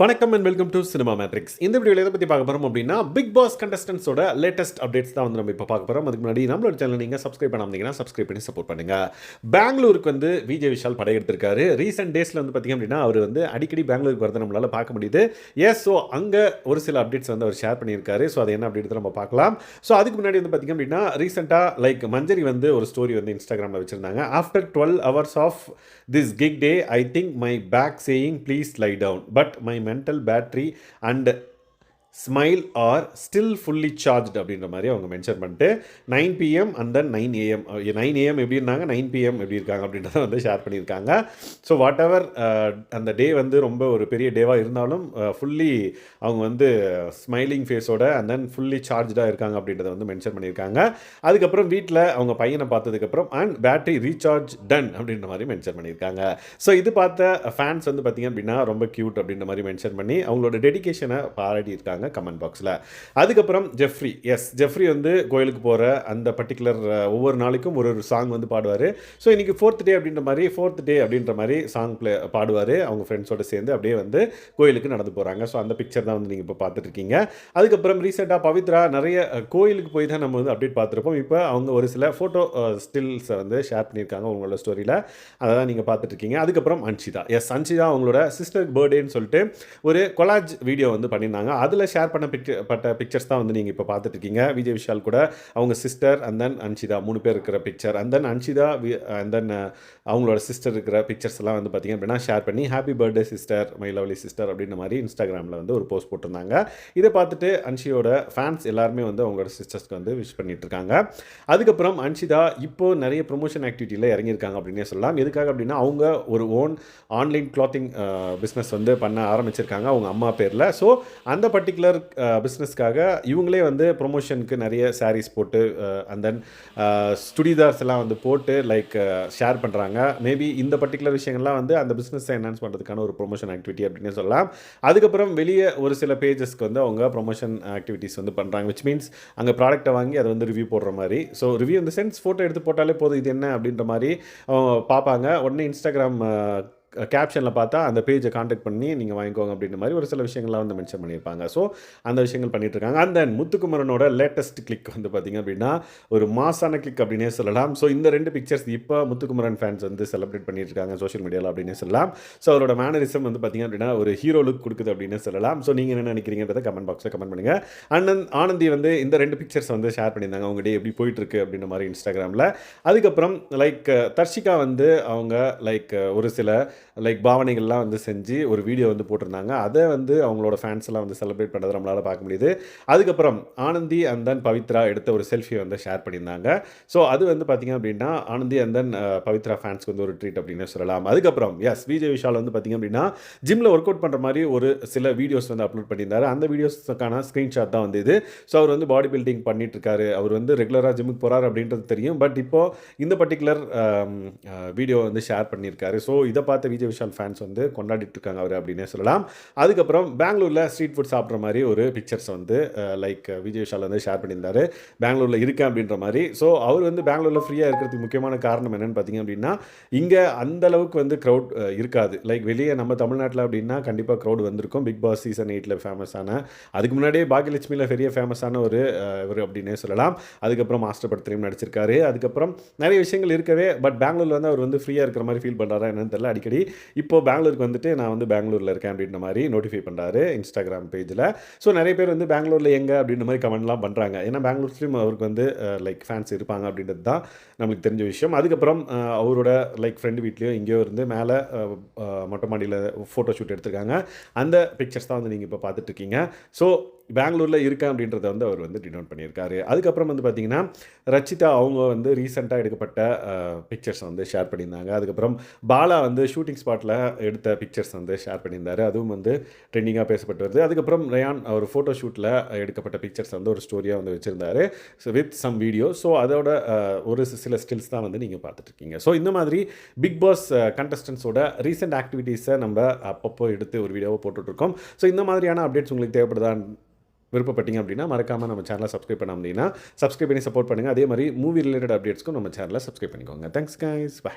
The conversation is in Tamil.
வணக்கம் and welcome to cinema matrix இந்த வீடியோவில் எதை பற்றி பார்க்க போகிறோம் அப்படின்னா பிக் பாஸ் கண்டஸ்டன்ஸோட லேட்டஸ்ட் அப்டேட்ஸ் தான் வந்து நம்ம இப்போ பார்க்க போகிறோம் அதுக்கு முன்னாடி நம்மளோட சேனல் நீங்கள் சப்ஸ்கிரைப் பண்ணாமீங்கன்னா சப்ஸ்கிரைப் பண்ணி சப்போர்ட் பண்ணுங்கள் பெங்களூருக்கு வந்து விஜய் விஷால் படையெடுத்திருக்காரு ரீசெண்ட் டேஸில் வந்து பார்த்திங்க அப்படின்னா அவர் வந்து அடிக்கடி பெங்களூருக்கு வரதை நம்மளால் பார்க்க முடியுது. எஸ் ஸோ அங்கே ஒரு சில அப்டேட்ஸ் வந்து அவர் ஷேர் பண்ணியிருக்காரு. ஸோ அது என்ன அப்டேட் நம்ம பார்க்கலாம். ஸோ அதுக்கு முன்னாடி வந்து பார்த்திங்க அப்படின்னா ரீசெண்டாக லைக் மஞ்சரி வந்து ஒரு ஸ்டோரி வந்து இன்ஸ்டாகிராமில் வச்சுருந்தாங்க. After twelve hours of this big day I think my back saying please lie down but my mental battery and smile are still fully charge அப்படின்ற மாதிரி அவங்க மென்ஷன் பண்ணிட்டு nine PM and then nine AM nine AM எப்படி இருந்தாங்க? நைன் பிஎம் எப்படி இருக்காங்க அப்படின்றத வந்து ஷேர் பண்ணியிருக்காங்க. ஸோ வாட் எவர் அந்த டே வந்து ரொம்ப ஒரு பெரிய டேவாக இருந்தாலும் ஃபுல்லி அவங்க வந்து ஸ்மைலிங் ஃபேஸோட அண்ட் தென் ஃபுல்லி சார்ஜாக இருக்காங்க அப்படின்றத வந்து மென்ஷன் பண்ணியிருக்காங்க. அதுக்கப்புறம் வீட்டில் அவங்க பையனை பார்த்ததுக்கப்புறம் அண்ட் பேட்டரி ரீசார்ஜ் டன் அப்படின்ற மாதிரி மென்ஷன் பண்ணியிருக்காங்க. ஸோ இது பார்த்த ஃபேன்ஸ் வந்து பார்த்திங்க அப்படின்னா ரொம்ப க்யூட் அப்படின்ற மாதிரி மென்ஷன் பண்ணி அவங்களோட டெடிகேஷனை பாராட்டியிருக்காங்க. கமெண்ட் பாக்ஸில் அதுக்கப்புறம் ஜெஃப்ரி எஸ் ஜெஃப்ரி வந்து கோயிலுக்கு போகிற அந்த பர்டிகுலர் ஒவ்வொரு நாளைக்கும் ஒரு ஒரு சாங் வந்து பாடுவார். ஸோ இன்றைக்கி ஃபோர்த் டே அப்படின்ற மாதிரி ஃபோர்த் டே அப்படின்ற மாதிரி சாங் ப்ளே பாடுவார். அவங்க ஃப்ரெண்ட்ஸோட சேர்ந்து அப்படியே வந்து கோயிலுக்கு நடந்து போகிறாங்க ஸோ அந்த பிக்சர் தான் வந்து நீங்கள் இப்போ பார்த்துட்ருக்கீங்க. அதுக்கப்புறம் ரீசெண்டாக பவித்ரா நிறைய கோயிலுக்கு போய் தான் நம்ம வந்து அப்டேட் பார்த்துருப்போம். இப்போ அவங்க ஒரு சில ஃபோட்டோ ஸ்டில்ஸை வந்து ஷேர் பண்ணியிருக்காங்க உங்களோட ஸ்டோரியில் அதை தான் நீங்கள் பார்த்துட்ருக்கீங்க. அதுக்கப்புறம் அன்ஷிதா. எஸ் அன்ஷிதா அவங்களோட சிஸ்டர் பர்த்டேன்னு சொல்லிட்டு ஒரு கொலாஜ் வீடியோ வந்து பண்ணியிருந்தாங்க. அதில் ஷேர் பண்ண பிக்சர் பட்ட பிக்சர்ஸ் தான் வந்து நீங்கள் இப்போ பார்த்துட்டு இருக்கீங்க விஜய் விஷால் கூட அவங்க சிஸ்டர் அண்ட் தென் அன்ஷிதா மூணு பேர் இருக்கிற picture and then Anshitha and then அவங்களோட சிஸ்டர் இருக்கிற பிக்சர்ஸ் எல்லாம் வந்து பார்த்தீங்க அப்படின்னா ஷேர் பண்ணி happy birthday sister my lovely sister அப்படின்ற மாதிரி இன்ஸ்டாகிராமில் வந்து ஒரு போஸ்ட் போட்டிருந்தாங்க. இதை பார்த்துட்டு அன்ஷியோட ஃபேன்ஸ் எல்லாருமே வந்து அவங்களோட சிஸ்டர்ஸ்க்கு வந்து விஷ் பண்ணிட்டு இருக்காங்க அதுக்கப்புறம் அன்ஷிதா இப்போ நிறைய ப்ரொமோஷன் ஆக்டிவிட்டியில் இறங்கியிருக்காங்க அப்படின்னே சொல்லலாம். எதுக்காக அப்படின்னா அவங்க ஒரு ஓன் ஆன்லைன் கிளாத்திங் பிஸ்னஸ் வந்து பண்ண ஆரம்பிச்சிருக்காங்க அவங்க அம்மா பேரில். ஸோ அந்த பர்டிகுலர் பிஸ்னஸ்க்காக uh, இவங்களே வந்து ப்ரொமோஷனுக்கு நிறைய சாரீஸ் போட்டு அண்ட் தென் ஸ்டுடிதார்ஸ் எல்லாம் வந்து போட்டு லைக் ஷேர் பண்ணுறாங்க மேபி இந்த பர்டிகுலர் விஷயங்கள்லாம் வந்து அந்த பிஸ்னஸை என்ஹான்ஸ் பண்ணுறதுக்கான ஒரு ப்ரொமோஷன் ஆக்டிவிட்டி அப்படின்னு சொல்லலாம். அதுக்கப்புறம் வெளியே ஒரு சில பேஜஸ்க்கு வந்து அவங்க ப்ரொமோஷன் ஆக்டிவிட்டிஸ் வந்து பண்ணுறாங்க விச் மீன்ஸ் அங்கே ப்ராடக்ட்டை வாங்கி அதை வந்து ரிவ்யூ போடுற மாதிரி. ஸோ ரிவ்யூ இந்த சென்ஸ் ஃபோட்டோ எடுத்து போட்டாலே போதும் இது என்ன அப்படின்ற மாதிரி பார்ப்பாங்க. உடனே இன்ஸ்டாகிராம் கேப்ஷனில் பார்த்தா அந்த பேஜை காண்டாக்ட் பண்ணி நீங்கள் வாங்கிக்கோங்க அப்படின்ற மாதிரி ஒரு சில விஷயங்கள்லாம் வந்து மென்ஷன் பண்ணியிருப்பாங்க. ஸோ அந்த விஷயங்கள் பண்ணிட்டு இருக்காங்க அண்ட் தென் முத்துக்குமரனோட லேட்டஸ்ட் கிளிக் வந்து பார்த்தீங்க அப்படின்னா ஒரு மாசான கிளிக் அப்படின்னே சொல்லலாம். ஸோ இந்த ரெண்டு பிக்சர்ஸ் இப்போ முத்துக்குமரன் ஃபேன்ஸ் வந்து செலிப்ரேட் பண்ணிட்டு இருக்காங்க சோஷியல் மீடியாவில் அப்படின்னு சொல்லலாம். ஸோ அவரோட மேனரிசம் வந்து பார்த்தீங்க அப்படின்னா ஒரு ஹீரோ லுக் கொடுக்குது அப்படின்னு சொல்லலாம். ஸோ நீங்கள் என்ன நினைக்கிறீங்கன்றத கமெண்ட் பாக்ஸில் கமெண்ட் பண்ணுங்கள் அண்ணன் ஆனந்தி வந்து இந்த ரெண்டு பிக்சர்ஸ் வந்து ஷேர் பண்ணியிருந்தாங்க. அவங்க டே எப்படி போயிட்டுருக்கு அப்படின்ற மாதிரி இன்ஸ்டாகிராமில் அதுக்கப்புறம் லைக் தர்ஷிகா வந்து அவங்க லைக் ஒரு சில லைக் பாவனைகள்லாம் வந்து செஞ்சு ஒரு வீடியோ வந்து போட்டிருந்தாங்க. அதை வந்து அவங்களோட ஃபேன்ஸ் எல்லாம் வந்து செலிப்ரேட் பண்ணுறது நம்மளால் பார்க்க முடியுது. அதுக்கப்புறம் ஆனந்தி அண்ட் தென் பவித்ரா எடுத்த ஒரு செல்ஃபி வந்து ஷேர் பண்ணியிருந்தாங்க. ஸோ அது வந்து பார்த்திங்க அப்படின்னா Anandhi and then uh, Pavithra ஃபேன்ஸ்க்கு வந்து ஒரு ட்ரீட் அப்படின்னு சொல்லலாம். அதுக்கப்புறம் எஸ் விஜய் விஷால் வந்து பார்த்திங்க அப்படின்னா ஜிம்மில் ஒர்க் அவுட் பண்ணுற மாதிரி ஒரு சில வீடியோஸ் வந்து அப்லோட் பண்ணியிருந்தாரு. அந்த வீடியோஸ்க்கான ஸ்க்ரீன்ஷாட் தான் வந்து இது. ஸோ அவர் வந்து பாடி பில்டிங் பண்ணிட்டுருக்காரு. அவர் வந்து ரெகுலராக ஜிம்முக்கு போகிறார் அப்படின்றது தெரியும். பட் இப்போது இந்த பர்டிகுலர் வீடியோ um, uh, வந்து ஷேர் பண்ணியிருக்காரு. ஸோ இதை பார்த்து விஜய் விஷால் ஃபேன்ஸ் வந்து கொண்டாடிட்டு இருக்காங்க அவர் அப்படின்னே சொல்லலாம். அதுக்கப்புறம் பெங்களூரில் ஸ்ட்ரீட் ஃபுட் சாப்பிட்ற மாதிரி ஒரு பிக்சர்ஸ் வந்து லைக் விஜய் விஷால் வந்து ஷேர் பண்ணியிருந்தாரு. பெங்களூரில் இருக்கேன் அப்படின்ற மாதிரி. ஸோ அவர் வந்து பெங்களூரில் ஃப்ரீயாக இருக்கிறதுக்கு முக்கியமான காரணம் என்னென்னு பார்த்தீங்க அப்படின்னா இங்கே அந்த அளவுக்கு வந்து க்ரௌட் இருக்காது. லைக் வெளியே நம்ம தமிழ்நாட்டில் அப்படின்னா கண்டிப்பாக க்ரௌட் வந்திருக்கும். பிக் பாஸ் சீசன் எயிட்டில் ஃபேமஸான அதுக்கு முன்னாடியே பாக்கியலட்சுமியில் பெரிய ஃபேமஸான ஒரு இவர் அப்படின்னே சொல்லலாம். அதுக்கப்புறம் மாஸ்டர் படத்துலையும் நடிச்சிருக்காரு. அதுக்கப்புறம் நிறைய விஷயங்கள் இருக்கவே பட் பெங்களூரில் வந்து அவர் வந்து ஃப்ரீயாக இருக்கிற மாதிரி ஃபீல் பண்ணுறாரா என்னன்னு தெரியல. அடிக்கடி இப்போ பெங்களூருக்கு வந்துட்டு நான் வந்து பெங்களூரில் இருக்கேன் அப்படின்ற மாதிரி நோட்டிஃபை பண்ணுறாரு இன்ஸ்டாகிராம் பேஜில் ஸோ நிறைய பேர் வந்து பெங்களூரில் எங்கே அப்படின்ற மாதிரி கமெண்ட்லாம் பண்ணுறாங்க ஏன்னா பெங்களூர்ஸ்லேயும் அவருக்கு வந்து லைக் ஃபேன்ஸ் இருப்பாங்க அப்படின்றது தான் நம்மளுக்கு தெரிஞ்ச விஷயம். அதுக்கப்புறம் அவரோட லைக் ஃப்ரெண்டு வீட்லேயோ எங்கேயோ இருந்து மேலே மொட்டை மாடியில் ஃபோட்டோ ஷூட் எடுத்திருக்காங்க. அந்த பிக்சர்ஸ் தான் வந்து நீங்கள் இப்போ பார்த்துட்ருக்கீங்க ஸோ பெங்களூரில் இருக்கேன் அப்படின்றத வந்து அவர் வந்து டினோட் பண்ணியிருக்காரு. அதுக்கப்புறம் வந்து பார்த்தீங்கன்னா ரச்சிதா அவங்க வந்து ரீசெண்டாக எடுக்கப்பட்ட பிக்சர்ஸ் வந்து ஷேர் பண்ணியிருந்தாங்க. அதுக்கப்புறம் பாலா வந்து ஷூட்டிங் ஸ்பாட்டில் எடுத்த பிக்சர்ஸ் வந்து ஷேர் பண்ணியிருந்தாரு. அதுவும் வந்து ட்ரெண்டிங்காக பேசப்பட்டு வருது. அதுக்கப்புறம் ரயான் அவர் ஃபோட்டோ ஷூட்டில் எடுக்கப்பட்ட பிக்சர்ஸ் வந்து ஒரு ஸ்டோரியாக வந்து வச்சுருந்தாரு. So with some video so அதோட ஒரு சில ஸ்டில்ஸ் தான் வந்து நீங்கள் பார்த்துட்ருக்கீங்க. ஸோ இந்த மாதிரி பிக் பாஸ் கண்டஸ்டன்ஸோட ரீசெண்ட் ஆக்டிவிட்டீஸை நம்ம அப்பப்போ எடுத்து ஒரு வீடியோவை போட்டுட்ருக்கோம். ஸோ இந்த மாதிரியான அப்டேட்ஸ் உங்களுக்கு தேவைப்படுதா விருப்பப்பட்டீங்க அப்படின்னா மறக்காமல் நம்ம சேனலை சப்ஸ்கிரைப் பண்ண அப்படின்னா சப்ஸ்கிரைப் பண்ணி சப்போர்ட் பண்ணுங்கள் அதே மாதிரி மூவி ரிலேட்டட் அப்டேட்ஸ்க்கும் நம்ம சேனலை சப்ஸ்கிரைப் பண்ணிக்கோங்க. Thanks guys bye